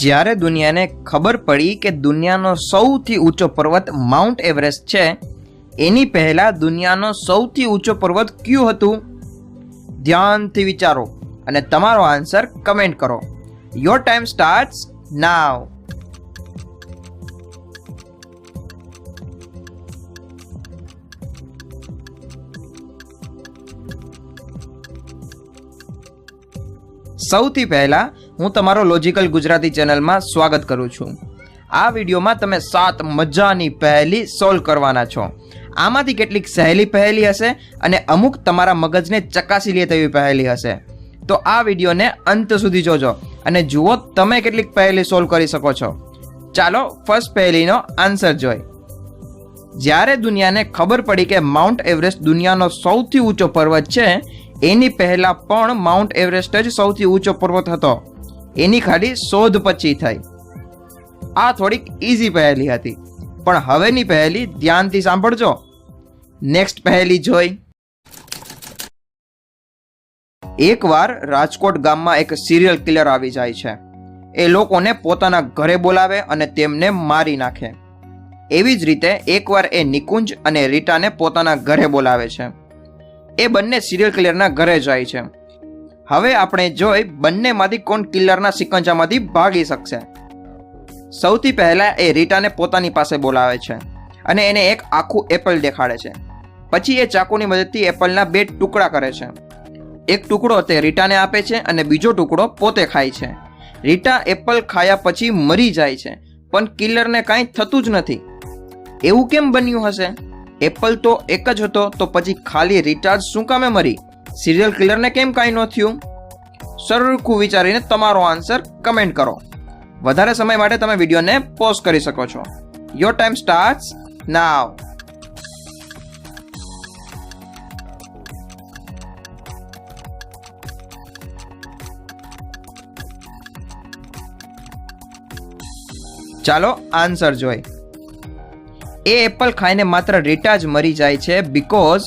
જ્યારે દુનિયાને ખબર પડી કે દુનિયાનો સૌથી ઊંચો પર્વત માઉન્ટ એવરેસ્ટ છે, એની પહેલા દુનિયાનો સૌથી ઊંચો પર્વત કયું હતું? ધ્યાનથી વિચારો અને તમારો આન્સર કમેન્ટ કરો. યોર ટાઈમ સ્ટાર્ટ્સ નાવ સૌથી પહેલા હું તમારો લોજિકલ ગુજરાતી ચેનલમાં સ્વાગત કરું છું. આ વિડીયોમાં તમે સાત મજાની પહેલી સોલ્વ કરવાના છો. આમાંથી કેટલીક સહેલી પહેલી હશે અને અમુક તમારા મગજને ચકાસી લે તેવી પહેલી હશે. તો આ વિડીયોને અંત સુધી જોજો અને જુઓ તમે કેટલીક પહેલી સોલ્વ કરી શકો છો. ચાલો ફર્સ્ટ પહેલીનો આન્સર જોઈ. જ્યારે દુનિયાને ખબર પડી કે માઉન્ટ એવરેસ્ટ દુનિયાનો સૌથી ઊંચો પર્વત છે, એની પહેલાં પણ માઉન્ટ એવરેસ્ટ જ સૌથી ઊંચો પર્વત હતો. એની ખાલી શોધ પછી થઈ. આ થોડીક ઇઝી પહેલી હતી. પણ હવેની પહેલી ધ્યાનથી સાંભળજો. નેક્સ્ટ પહેલી જોઈ. એકવાર રાજકોટ ગામમાં એક સિરિયલ કિલર આવી જાય છે. એ લોકોને પોતાના ઘરે બોલાવે અને તેમને મારી નાખે. એવી જ રીતે એકવાર એ નિકુંજ અને રીટાને પોતાના ઘરે બોલાવે છે. એ બંને સિરિયલ કિલરના ઘરે જાય છે. હવે આપણે જોઈ બંનેમાંથી કોણ કિલ્લરના સિકંજામાંથી ભાગી શકશે. સૌથી પહેલાં એ રીટાને પોતાની પાસે બોલાવે છે અને એને એક આખું એપલ દેખાડે છે. પછી એ ચાકુની મદદથી એપલના બે ટુકડા કરે છે. એક ટુકડો તે રીટાને આપે છે અને બીજો ટુકડો પોતે ખાય છે. રીટા એપલ ખાયા પછી મરી જાય છે, પણ કિલ્લરને કાંઈ થતું જ નથી. એવું કેમ બન્યું હશે? એપલ તો એક જ હતો, તો પછી ખાલી રીટા જ શું કામે મરી? સિરિયલ કિલરને કેમ કાંઈ ન થયું? સરખું વિચારીને તમારો આન્સર કમેન્ટ કરો. વધારે સમય માટે તમે વિડીયોને પોઝ કરી શકો છો. યોર ટાઈમ સ્ટાર્ટ્સ નાવ ચાલો આન્સર જોઈ એ એપલ ખાઈને માત્ર રીટા જ મરી જાય છે બિકોઝ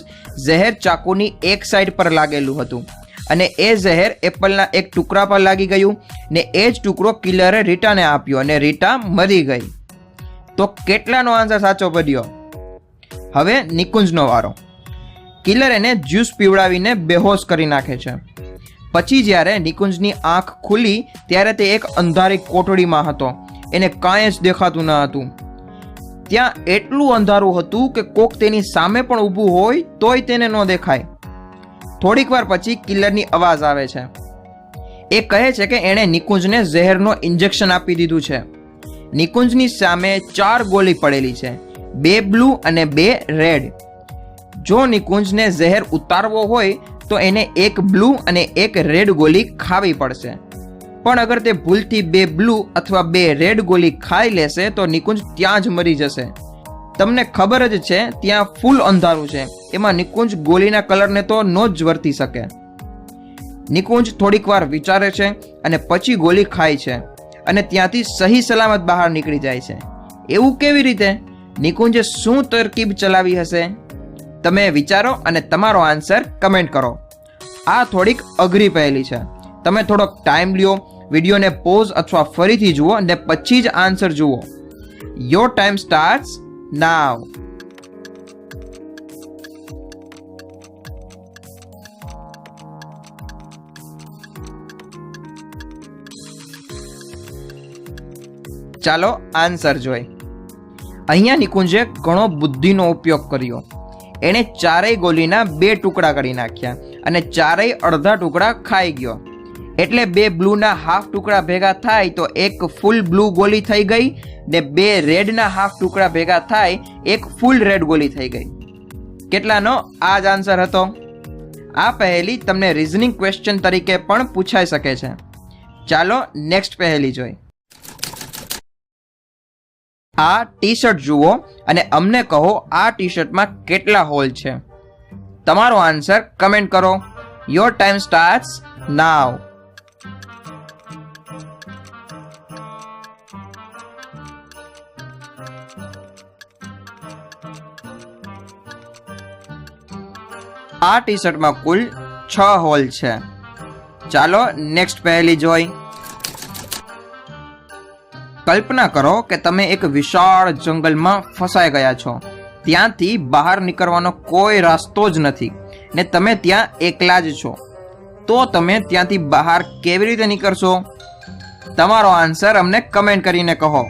ઝહેર ચાકુની એક સાઈડ પર લાગેલું હતું. અને એ ઝહેર એપલના એક ટુકડા પર લાગી ગયું ને એ જ ટુકડો કિલરે રીટાને આપ્યો અને રીટા મરી ગઈ. તો કેટલાનો આન્સર સાચો પડ્યો? હવે નિકુંજનો વારો. કિલર એને જ્યુસ પીવડાવીને બેહોશ કરી નાખે છે. પછી જ્યારે નિકુંજની આંખ ખુલી, ત્યારે તે એક અંધારી કોટડીમાં હતો. એને કાંઈ જ દેખાતું ન હતું. ત્યાં એટલું અંધારું હતું કે કોક તેની સામે પણ ઊભું હોય તોય તેને ન દેખાય. થોડીક વાર પછી કિલ્લરની અવાજ આવે છે. એ કહે છે કે એણે નિકુંજને ઝહેરનો ઇન્જેક્શન આપી દીધું છે. નિકુંજની સામે ચાર ગોળી પડેલી છે. બે બ્લુ અને બે રેડ. જો નિકુંજને ઝહેર ઉતારવો હોય તો એને એક બ્લુ અને એક રેડ ગોળી ખાવી પડશે. પણ અગર તે ભૂલથી બે બ્લુ અથવા બે રેડ ગોલી ખાઈ લેશે, તો નિકુંજ ત્યાં જ મરી જશે. તમને ખબર જ છે, ત્યાં ફૂલ અંધારું છે. એમાં નિકુંજ ગોળીના કલરને તો ન જ વર્તી શકે. નિકુંજ થોડીક વાર વિચારે છે અને પછી ગોળી ખાય છે અને ત્યાંથી સહી સલામત બહાર નીકળી જાય છે. એવું કેવી રીતે? નિકુંજે શું તરકીબ ચલાવી હશે? તમે વિચારો અને તમારો આન્સર કમેન્ટ કરો. આ થોડીક અઘરી પહેલી છે. તમે થોડોક ટાઈમ લ્યો વિડીયોને પોઝ અથવા ફરીથી જુઓ અને પછી જ આન્સર જુઓ. યોર ટાઈમ સ્ટાર્ટ નાવ ચાલો આન્સર જોઈ અહીંયા નિકુંજે ઘણો બુદ્ધિનો ઉપયોગ કર્યો. એણે ચારેય ગોલીના બે ટુકડા કરી નાખ્યા અને ચારેય અડધા ટુકડા ખાઈ ગયો. એટલે બે બ્લૂના હાફ ટુકડા ભેગા થાય તો એક ફૂલ બ્લુ ગોલી થઈ ગઈ ને બે રેડના હાફ ટુકડા ભેગા થાય, એક ફૂલ રેડ ગોલી થઈ ગઈ. કેટલાનો? આ જ આન્સર હતો. આ પહેલી તમને રિઝનિંગ ક્વેશ્ચન તરીકે પણ પૂછાઈ શકે છે. ચાલો નેક્સ્ટ પહેલી જોઈ. આ ટી શર્ટ જુઓ અને અમને કહો આ ટી શર્ટમાં કેટલા હોલ છે. તમારો આન્સર કમેન્ટ કરો. યોર ટાઈમ સ્ટાર્ટ નાવ આ ટી શર્ટમાં કુલ છ હોલ છે. ચાલો નેક્સ્ટ પહેલી જોઈ. કલ્પના કરો કે તમે એક વિશાળ જંગલમાં ફસાઈ ગયા છો. ત્યાંથી બહાર નીકળવાનો કોઈ રસ્તો જ નથી ને તમે ત્યાં એકલા જ છો. તો તમે ત્યાંથી બહાર કેવી રીતે નીકળશો? તમારો આન્સર અમને કમેન્ટ કરીને કહો.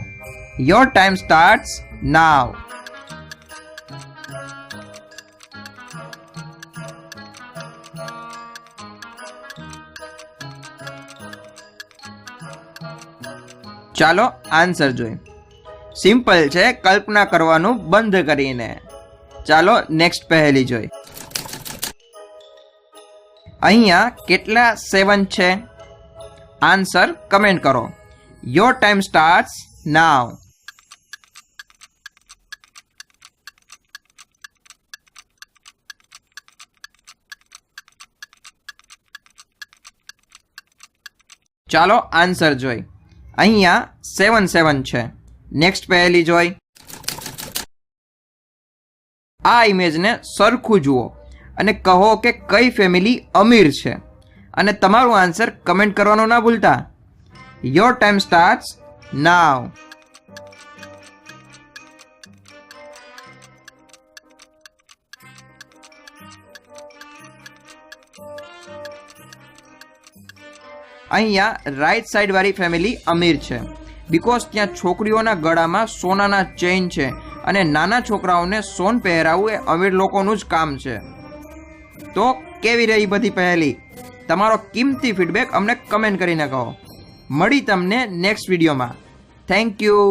યોર ટાઈમ સ્ટાર્ટ્સ નાવ ચાલો આન્સર જોઈ સિમ્પલ છે, કલ્પના કરવાનું બંધ કરીને. ચાલો નેક્સ્ટ પહેલી જોઈ અહીંયા કેટલા સેવન છે? આન્સર કમેન્ટ કરો. યોર ટાઈમ સ્ટાર્ટ્સ નાવ ચાલો આન્સર જોઈ અહીંયા સેવન સેવન છે. નેક્સ્ટ પહેલી જોઈ. આ ઇમેજને સરખું જુઓ અને કહો કે કઈ ફેમિલી અમીર છે. અને તમારું આન્સર કમેન્ટ કરવાનો ના ભૂલતા. યોર ટાઈમ સ્ટાર્ટ નાવ અહીંયા રાઈટ સાઈડવાળી ફેમિલી અમીર છે. બિકોઝ ત્યાં છોકરીઓના ગળામાં સોનાના ચેઇન છે અને નાના છોકરાઓને સોન પહેરાવવું એ અમીર લોકોનું જ કામ છે. તો કેવી રહી બધી પહેલી? તમારો કિંમતી ફીડબેક અમને કમેન્ટ કરીને કહો. મળી તમને નેક્સ્ટ વિડીયોમાં થેન્ક યુ